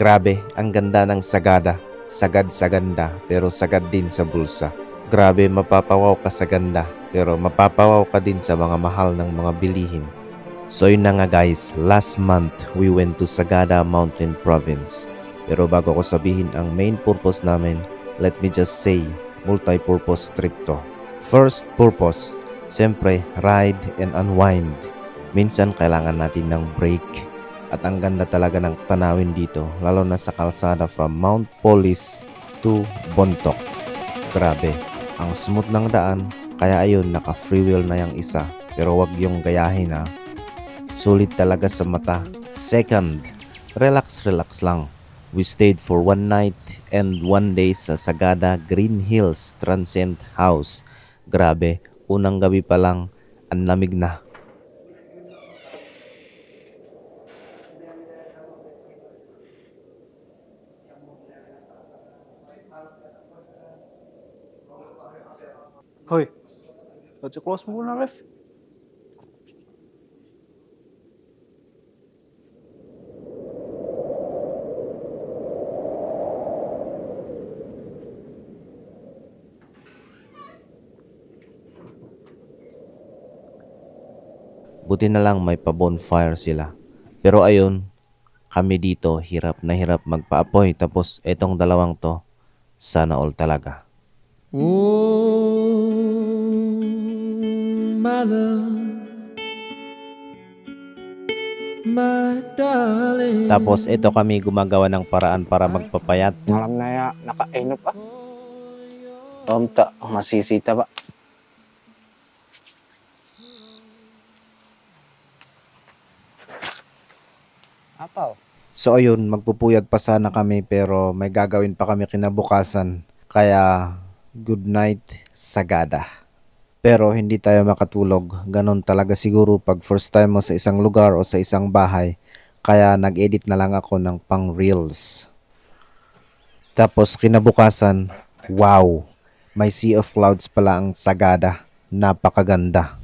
Grabe, ang ganda ng Sagada. Sagad sa ganda, pero sagad din sa bulsa. Grabe, mapapawaw ka sa ganda, pero mapapawaw ka din sa mga mahal ng mga bilihin. So yun na nga guys, last month we went to Sagada Mountain Province. Pero bago ko sabihin ang main purpose namin, let me just say, multi-purpose trip to. First purpose, siyempre ride and unwind. Minsan kailangan natin ng break at ang ganda talaga ng tanawin dito lalo na sa kalsada from Mount Polis to Bontok. Grabe, ang smooth ng daan kaya ayun naka free wheel na yung isa pero wag yung gayahin ha. Sulit talaga sa mata. Second, relax relax lang. We stayed for one night and one day sa Sagada Green Hills Transient House. Grabe, unang gabi pa lang, ang lamig na. Hoy, ba't close mo muna, ref? Buti na lang may pa-bonfire sila. Pero ayun, kami dito hirap na hirap magpa-apoy tapos etong dalawang to, sana all talaga. Oh, my love, my darling. Tapos ito kami gumagawa ng paraan para magpapayat. Alam na ya, nakaino pa. Tomta, masisita ba? So ayun, magpupuyat pa sana kami pero may gagawin pa kami kinabukasan. Kaya good night, Sagada. Pero hindi tayo makatulog. Ganon talaga siguro pag first time mo sa isang lugar o sa isang bahay. Kaya nag-edit na lang ako ng pang reels. Tapos kinabukasan, wow! May sea of clouds pala ang Sagada. Napakaganda.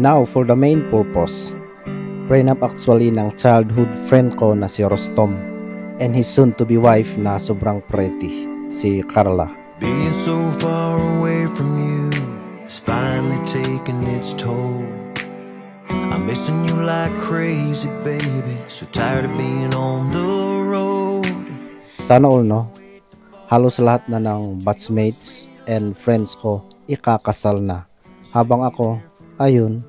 Now for the main purpose. Prenup actually ng childhood friend ko na si Rostom and his soon to be wife na sobrang pretty, si Carla. Being so far away from you is finally taking its toll. I'm missing you like crazy, baby. So tired of being on the road. Sana all no, halos lahat na ng batchmates and friends ko ikakasal na. Habang ako, ayun,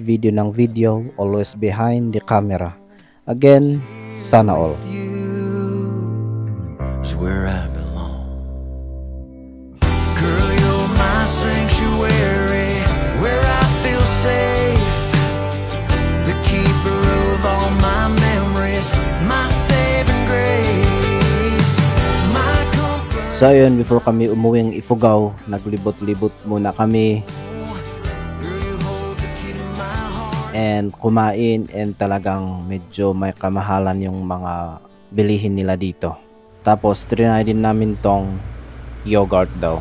video ng video, always behind the camera. Again, sana all. Is where I belong. Girl, you're my sanctuary, where I feel safe. The keeper of all my memories, my saving grace, my. So ayun, before kami umuwing Ifugao, naglibot-libot muna kami and kumain and talagang medyo may kamahalan yung mga bilihin nila dito. Tapos trinay din namin tong yogurt daw.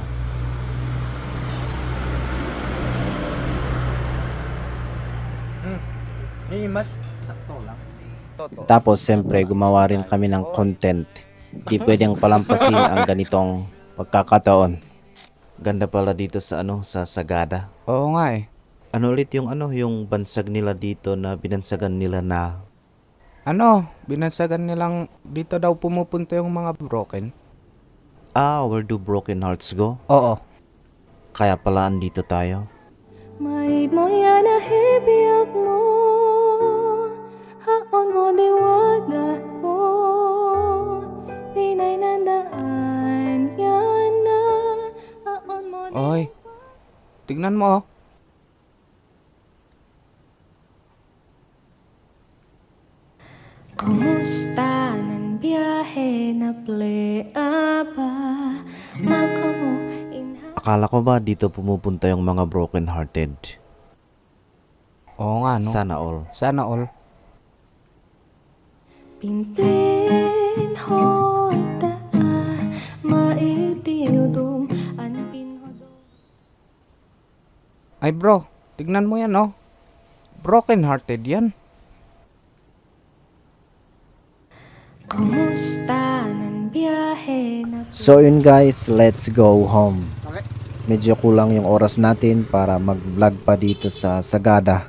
Hey, mas, sakto lang. Toto. Tapos siyempre gumawa rin kami ng content. Di pwedeng palampasin ang ganitong pagkakataon. Ganda pala dito sa ano, sa Sagada. Oo nga eh. Ano ulit yung ano, yung bansag nila dito na binansagan nila na Ano, binansagan nilang dito daw pumupunta yung mga broken. Ah, where do broken hearts go? Oo. Kaya pala andito tayo. May moya na hibiyak mo Haon mo diwada ko Tinay nandaan yan na Haon mo Oy, tignan mo oh. Kumusta ng biyahe na plea ba? Maka mo inha Akala ko ba dito pumupunta yung mga broken hearted? Oo nga no. Sana all. Sana all. Pinplin ho ta Maitiudum An pinhodom Ay bro, tignan mo yan oh. Broken hearted yan. So yun guys, let's go home. Medyo kulang yung oras natin para mag-vlog pa dito sa Sagada.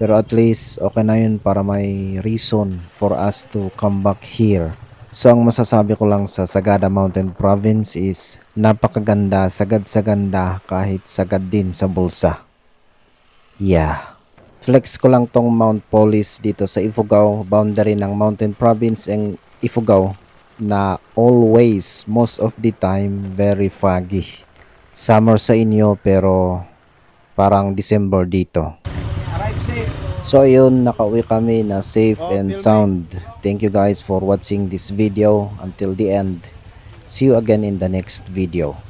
Pero at least okay na yun para may reason for us to come back here. So ang masasabi ko lang sa Sagada Mountain Province is napakaganda, sagad-saganda kahit sagad din sa bulsa. Yeah. Flex ko lang tong Mount Polis dito sa Ifugao, boundary ng Mountain Province and Ifugao na always, most of the time, very foggy. Summer sa inyo pero parang December dito. So yun, nakauwi kami na safe and sound. Thank you guys for watching this video until the end. See you again in the next video.